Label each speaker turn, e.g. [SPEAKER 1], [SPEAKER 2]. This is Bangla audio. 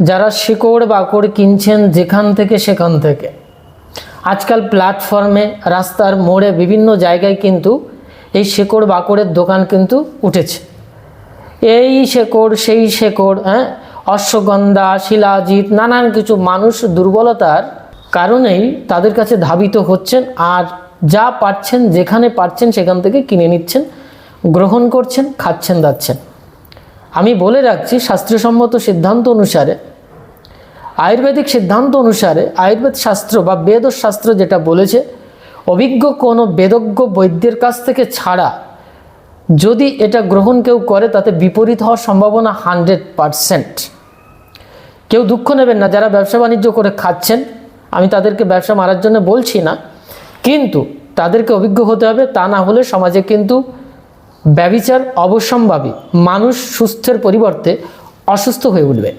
[SPEAKER 1] যারা শিকড় বাকড় কিনছেন যেখান থেকে সেখান থেকে। আজকাল প্ল্যাটফর্মে রাস্তার মোড়ে বিভিন্ন জায়গায় কিন্তু এই শেকড় বাকড়ের দোকান কিন্তু উঠেছে। এই শেকড়, সেই শেকড় হ্যাঁ? অশ্বগন্ধা, শিলাজিৎ, নানান কিছু মানুষ দুর্বলতার কারণেই তাদের কাছে ধাবিত হচ্ছেন আর যা পাচ্ছেন, যেখানে পাচ্ছেন, সেখান থেকে কিনে নিচ্ছেন, গ্রহণ করছেন, খাচ্ছেন, দাচ্ছেন। আমি বলে রাখছি, শাস্ত্রসম্মত সিদ্ধান্ত অনুসারে আয়ুর্বেদিক সিদ্ধান্ত অনুসারে আয়ুর্বেদ শাস্ত্র বা বেদ শাস্ত্র যেটা বলেছে, অভিজ্ঞ কোনো বেদজ্ঞ বৈদ্যের কাছ থেকে ছাড়া যদি এটা গ্রহণ কেউ করে, তাতে বিপরীত হওয়ার সম্ভাবনা হান্ড্রেড পারসেন্ট। কেউ দুঃখ নেবেন না, যারা ব্যবসা বাণিজ্য করে খাচ্ছেন, আমি তাদেরকে ব্যবসা মারার জন্য বলছি না, কিন্তু তাদেরকে অভিজ্ঞ হতে হবে, তা না হলে সমাজে কিন্তু ব্যবিচার অবশ্যম্ভাবী মানুষ সুস্থের পরিবর্তে অসুস্থ হয়ে উঠবে।